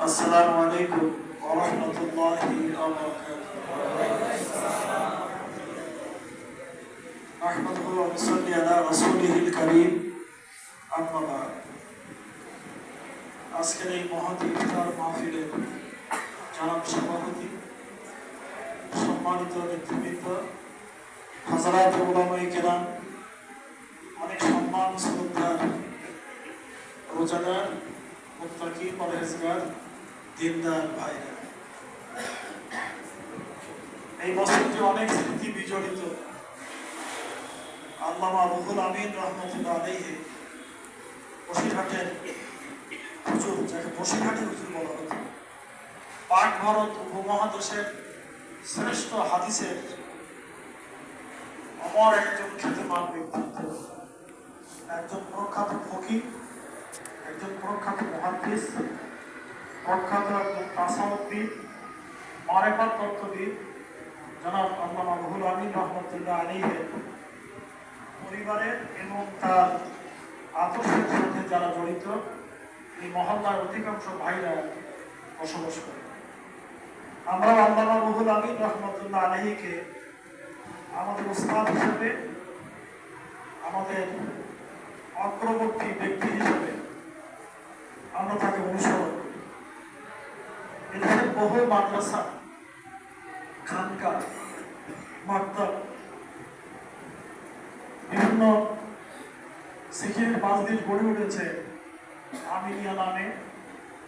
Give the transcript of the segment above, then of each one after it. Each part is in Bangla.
السلام عليكم ورحمة الله وبركاته أحمده ونصلي على رسوله الكريم أما بعد আজকের এই মহৎ ইফতার মাহফিলের জনাব সভাপতি সম্মানিত নেতৃবৃন্দ হাজারাত ওলামাই কেরাম অনেক সম্মান শ্রদ্ধার রোজাদার মুত্তাকি পরহেজগার দিনদার ভাইরা। এই বছরটি অনেক স্মৃতি বিজড়িত। আল্লামা রুহুল আমিন রহমতুল্লাহ আলাইহি বসিরহাটের হুজুর, যাকে বসিরহাটের হুজুর বলা হতো, পাক ভারত উপমহাদেশের শ্রেষ্ঠ হাদিসের অমর একজন খ্যাতিমান ব্যক্তিত্ব একজন প্রখ্যাত ফকির, একজন প্রখ্যাত মহাদিস প্রখ্যাত তাসাউদ্দিন মারেফাত তত্ত্ববিদ জনাব আল্লামা রুহুল আমিন রহমতুল্লাহ আলীহের পরিবারের এবং তার আদর্শের সাথে যারা জড়িত, এই মহল্লার অধিকাংশ ভাইরা বসবাস করে। আমরা আল্লামা রুহুল আমিন রহমতুল্লাহ আলহীকে আমাদের উস্তাদ হিসেবে, আমাদের অগ্রবর্তী ব্যক্তি হিসেবে আমরা তাকে অনুসরণ করি। এখানে বহু মাদ্রাসা খানকা মাক্তাব বিভিন্ন সিকিমের মাসজিদ গড়ে উঠেছে। আমিনিয়া নামে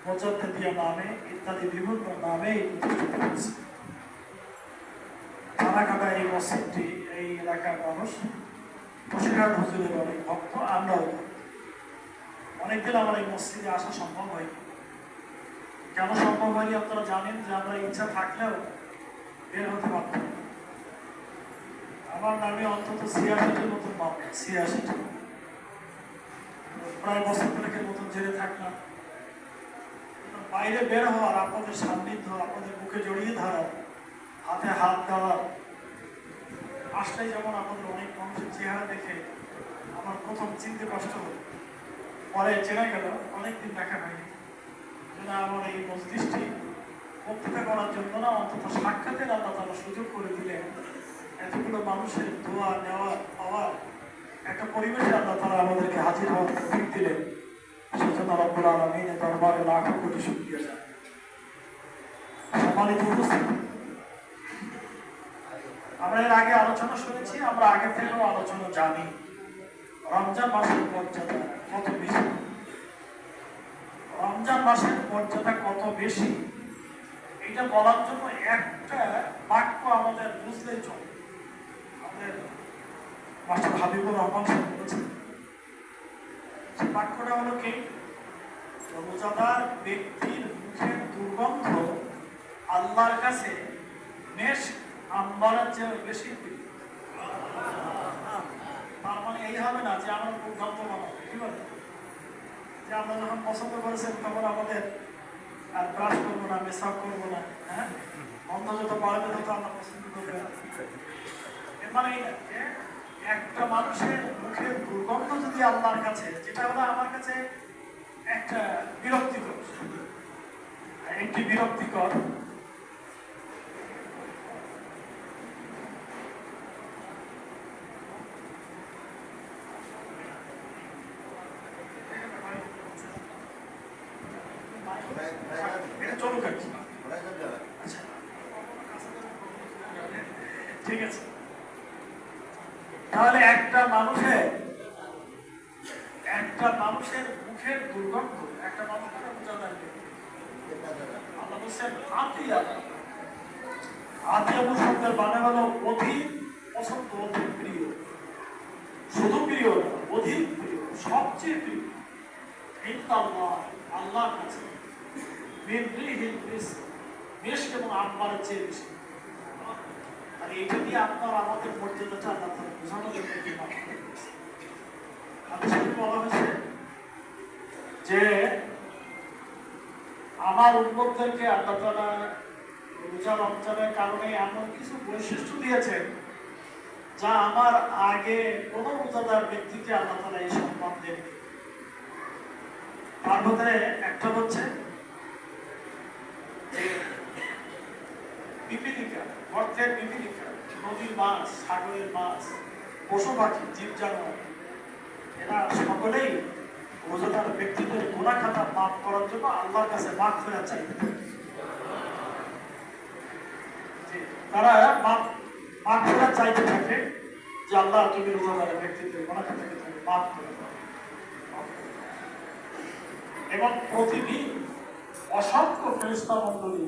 মোজাদ্দিয়া নামে ইত্যাদি বিভিন্ন নামে এই প্রতিষ্ঠিত হয়েছে কাটা এই মসজিদটি, এই এলাকার মানুষ বসিরহাট হুজুরের অনেক ভক্ত, আমরাও। অনেকদিন আমার এই মসজিদে আসা সম্ভব হয়নি। কেন সম্ভব হয়নি আপনারা জানেন যে আমরা ইচ্ছা থাকলেও বের হতে পারতাম আমার নামে অন্তত ছিয়াশিটির মতন মামলা ছিয়াশিটি। প্রায় বছর তিনেকের মতন জেলে থাকলাম। বাইরে বের হওয়ার, আপনাদের সান্নিধ্য, আপনাদের বুকে জড়িয়ে ধরা হাতে হাত দেওয়া আসলেই যেমন আমাদের অনেক মানুষের চেহারা দেখে আমার প্রথম চিনতে কষ্ট হলো। পরে চেনা গেল, অনেকদিন দেখা হয়নি। যেন আমার এই মস্তিষ্কটি বক্তৃতা করার জন্য না অন্তত সাক্ষাতের আল্লাহ তারা সুযোগ করে দিলেন। এতগুলো মানুষের দোয়া নেওয়া, পাওয়া, একটা পরিবেশে আল্লাহ তারা আমাদেরকে হাজির হওয়ার তৌফিক দিলেন। সেজন্য রব্বুল আলমিনের দরবারে কোটি সম্মানিত আমরা এর আগে আলোচনা শুনেছি, আমরা আগে থেকেও আলোচনা জানি। রমজান মাসের মর্যাদা। কত বেশি? রমজান মাসের মর্যাদা কত বেশি? এটা বলার জন্য একটা বাক্য আমাদের বুঝলেই চলে। আমাদের মাস্টার হাবিবুর রহমান সাহেব বলেছেন, সে বাক্যটা হলো কি? রোজাদার ব্যক্তির মুখের দুর্গন্ধ আল্লাহর কাছে মেষ আম্বারের চেয়ে বেশি প্রিয়। মানে এই হবে না যে আমার খুব গল্প বানাবো কি বলে? যে আমরা যখন পছন্দ করেছেন তখন আমাদের আর ব্রাশ করব না মেসাক করব না হ্যাঁ? অন্য যত পারবে তত আমরা পছন্দ করবে। না। এর মানে একটা মানুষের মুখের দুর্গন্ধ যদি আল্লাহর কাছে, যেটা হলো আমার কাছে একটা বিরক্তিকর। একটি বিরক্তিকর তাহলে একটা মানুষের একটা মানুষের মুখের দুর্গন্ধ, একটা মানুষের মানে হলো অধিক পছন্দ অধিক প্রিয়। শুধু প্রিয় অধিক প্রিয়, সবচেয়ে প্রিয়। আল্লাহ আল্লাহর কাছে। আমার উন্মতদেরকে আল্লাহ কারণে এমন কিছু বৈশিষ্ট্য দিয়েছেন, যা আমার আগে কোন রোজাদার ব্যক্তিকে আল্লাহ এই সম্মান দেননি। তার মধ্যে একটা হচ্ছে যে গর্তের পিপিলিকা নদীর মাছ, সাগরের মাছ পশু পাখি জীব জানোয়ার এরা সকলেই রোজাদার ব্যক্তিদের গুণা খাতা মাফ করার জন্য আল্লাহর কাছে মাফ ফেরা চাইবে যে তারা মাফ মাফ চাইতে থাকে যে আল্লাহ তুমি রোজাদার ব্যক্তিদের গুণা খাতাকে তুমি মাফ করে এবং প্রতিদিন অসংখ্য ফেরিস্তা মন্ডলী